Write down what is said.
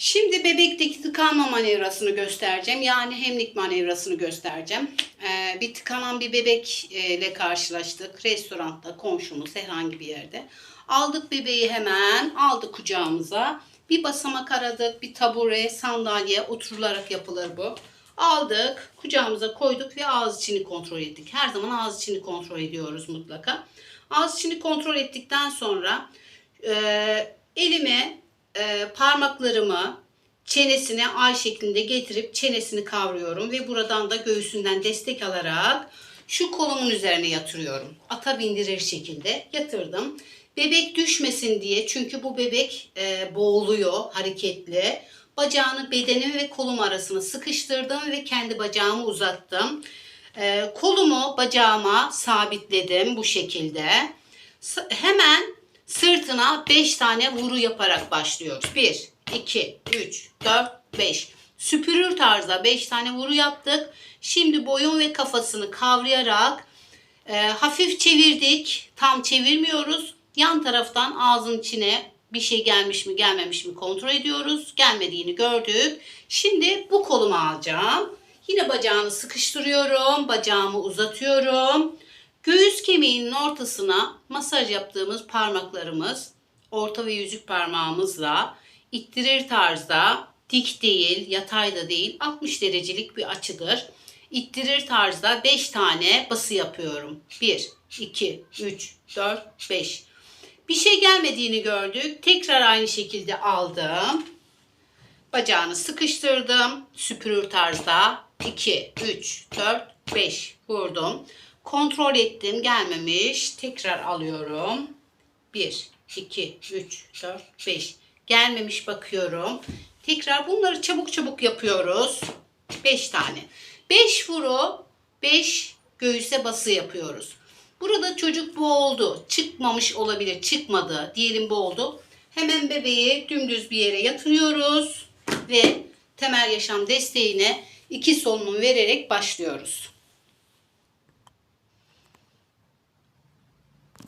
Şimdi bebekteki tıkanma manevrasını göstereceğim. Yani hemlik manevrasını göstereceğim. Ee, bir tıkanan bir bebekle karşılaştık. Restoranda, komşumuz herhangi bir yerde. Aldık bebeği hemen, aldık kucağımıza. Bir basamak aradık, bir tabure, sandalye oturularak yapılır bu. Aldık, kucağımıza koyduk ve ağız içini kontrol ettik. Her zaman ağız içini kontrol ediyoruz mutlaka. Ağız içini kontrol ettikten sonra e, elime e, parmaklarımı çenesine ay şeklinde getirip çenesini kavruyorum ve buradan da göğsünden destek alarak şu kolumun üzerine yatırıyorum. Ata bindirir şekilde yatırdım. Bebek düşmesin diye çünkü bu bebek e, boğuluyor hareketli. Bacağını bedenim ve kolum arasına sıkıştırdım ve kendi bacağımı uzattım. E, kolumu bacağıma sabitledim bu şekilde. Hemen sırtına 5 tane vuru yaparak başlıyoruz. 1, 2, 3, 4, 5. Süpürür tarzda 5 tane vuru yaptık. Şimdi boyun ve kafasını kavrayarak e, hafif çevirdik. Tam çevirmiyoruz. Yan taraftan ağzın içine bir şey gelmiş mi gelmemiş mi kontrol ediyoruz. Gelmediğini gördük. Şimdi bu kolumu alacağım. Yine bacağını sıkıştırıyorum. Bacağımı uzatıyorum. Göğüs kemiğinin ortasına masaj yaptığımız parmaklarımız orta ve yüzük parmağımızla ittirir tarzda dik değil, yatay da değil 60 derecelik bir açıdır. İttirir tarzda 5 tane bası yapıyorum. 1, 2, 3, 4, 5. Bir şey gelmediğini gördük. Tekrar aynı şekilde aldım. Bacağını sıkıştırdım. Süpürür tarzda 2, 3, 4, 5 vurdum. Kontrol ettim gelmemiş. Tekrar alıyorum. 1, 2, 3, 4, 5. Gelmemiş bakıyorum. Tekrar bunları çabuk çabuk yapıyoruz. 5 tane. 5 vuru 5 göğüse bası yapıyoruz. Burada çocuk boğuldu. Çıkmamış olabilir. Çıkmadı. Diyelim boğuldu. Hemen bebeği dümdüz bir yere yatırıyoruz ve temel yaşam desteğine iki solunum vererek başlıyoruz.